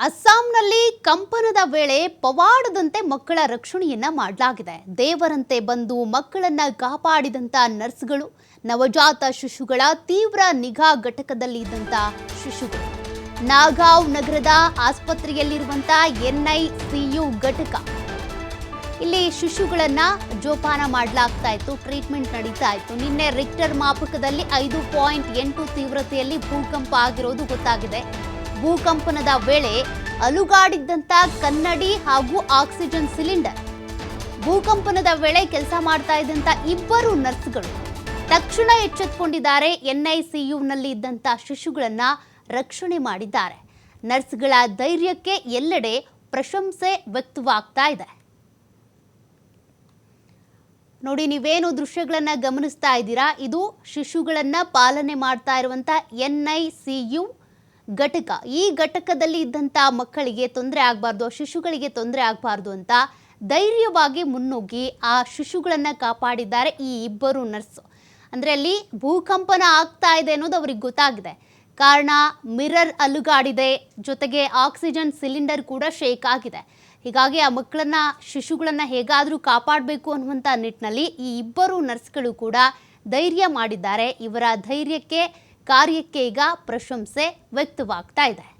ಅಸ್ಸಾಂನಲ್ಲಿ ಕಂಪನದ ವೇಳೆ ಪವಾಡದಂತೆ ಮಕ್ಕಳ ರಕ್ಷಣೆಯನ್ನ ಮಾಡಲಾಗಿದೆ. ದೇವರಂತೆ ಬಂದು ಮಕ್ಕಳನ್ನ ಕಾಪಾಡಿದಂತ ನರ್ಸ್ಗಳು, ನವಜಾತ ಶಿಶುಗಳ ತೀವ್ರ ನಿಗಾ ಘಟಕದಲ್ಲಿ ಇದ್ದಂತ ಶಿಶುಗಳು. ನಾಗಾವ್ ನಗರದ ಆಸ್ಪತ್ರೆಯಲ್ಲಿರುವಂತ ಎನ್ಐಸಿಯು ಘಟಕ. ಇಲ್ಲಿ ಶಿಶುಗಳನ್ನ ಜೋಪಾನ ಮಾಡಲಾಗ್ತಾ ಇತ್ತು, ಟ್ರೀಟ್ಮೆಂಟ್ ನಡೀತಾ ಇತ್ತು. ನಿನ್ನೆ ರಿಕ್ಟರ್ ಮಾಪಕದಲ್ಲಿ ಐದು ಪಾಯಿಂಟ್ ಎಂಟು ತೀವ್ರತೆಯಲ್ಲಿ ಭೂಕಂಪ ಆಗಿರೋದು ಗೊತ್ತಾಗಿದೆ. ಭೂಕಂಪನದ ವೇಳೆ ಅಲುಗಾಡಿದ್ದಂಥ ಕನ್ನಡಿ ಹಾಗೂ ಆಕ್ಸಿಜನ್ ಸಿಲಿಂಡರ್. ಭೂಕಂಪನದ ವೇಳೆ ಕೆಲಸ ಮಾಡ್ತಾ ಇದ್ದಂಥ ಇಬ್ಬರು ನರ್ಸ್ಗಳು. ತಕ್ಷಣ ಎಚ್ಚೆತ್ತುಕೊಂಡಿದ್ದಾರೆ ಎನ್ಐಸಿಯುನಲ್ಲಿ ಇದ್ದಂತ ಶಿಶುಗಳನ್ನ ರಕ್ಷಣೆ ಮಾಡಿದ್ದಾರೆ. ನರ್ಸ್ಗಳ ಧೈರ್ಯಕ್ಕೆ ಎಲ್ಲೆಡೆ ಪ್ರಶಂಸೆ ವ್ಯಕ್ತವಾಗ್ತಾ ಇದೆ. ನೋಡಿ, ನೀವೇನು ದೃಶ್ಯಗಳನ್ನ ಗಮನಿಸ್ತಾ ಇದ್ದೀರಾ? ಇದು ಶಿಶುಗಳನ್ನ ಪಾಲನೆ ಮಾಡ್ತಾ ಇರುವಂತ ಎನ್ ಸಿ ಯು ಘಟಕ. ಈ ಘಟಕದಲ್ಲಿ ಇದ್ದಂಥ ಮಕ್ಕಳಿಗೆ ತೊಂದರೆ ಆಗಬಾರ್ದು ಶಿಶುಗಳಿಗೆ ತೊಂದರೆ ಆಗಬಾರ್ದು ಅಂತ ಧೈರ್ಯವಾಗಿ ಮುನ್ನುಗ್ಗಿ ಆ ಶಿಶುಗಳನ್ನು ಕಾಪಾಡಿದ್ದಾರೆ ಈ ಇಬ್ಬರು ನರ್ಸ್. ಅಂದರೆ ಅಲ್ಲಿ ಭೂಕಂಪನ ಆಗ್ತಾ ಇದೆ ಅನ್ನೋದು ಅವ್ರಿಗೆ ಗೊತ್ತಾಗಿದೆ. ಕಾರಣ, ಮಿರರ್ ಅಲುಗಾಡಿದೆ, ಜೊತೆಗೆ ಆಕ್ಸಿಜನ್ ಸಿಲಿಂಡರ್ ಕೂಡ ಶೇಕ್ ಆಗಿದೆ. ಹೀಗಾಗಿ ಆ ಮಕ್ಕಳನ್ನ, ಶಿಶುಗಳನ್ನ ಹೇಗಾದರೂ ಕಾಪಾಡಬೇಕು ಅನ್ನುವಂಥ ನಿಟ್ಟಿನಲ್ಲಿ ಈ ಇಬ್ಬರು ನರ್ಸ್ಗಳು ಕೂಡ ಧೈರ್ಯ ಮಾಡಿದ್ದಾರೆ. ಇವರ ಧೈರ್ಯಕ್ಕೆ ಕಾರ್ಯಕ್ಕೆ ಈಗ ಪ್ರಶಂಸೆ ವ್ಯಕ್ತವಾಗ್ತಾ ಇದೆ.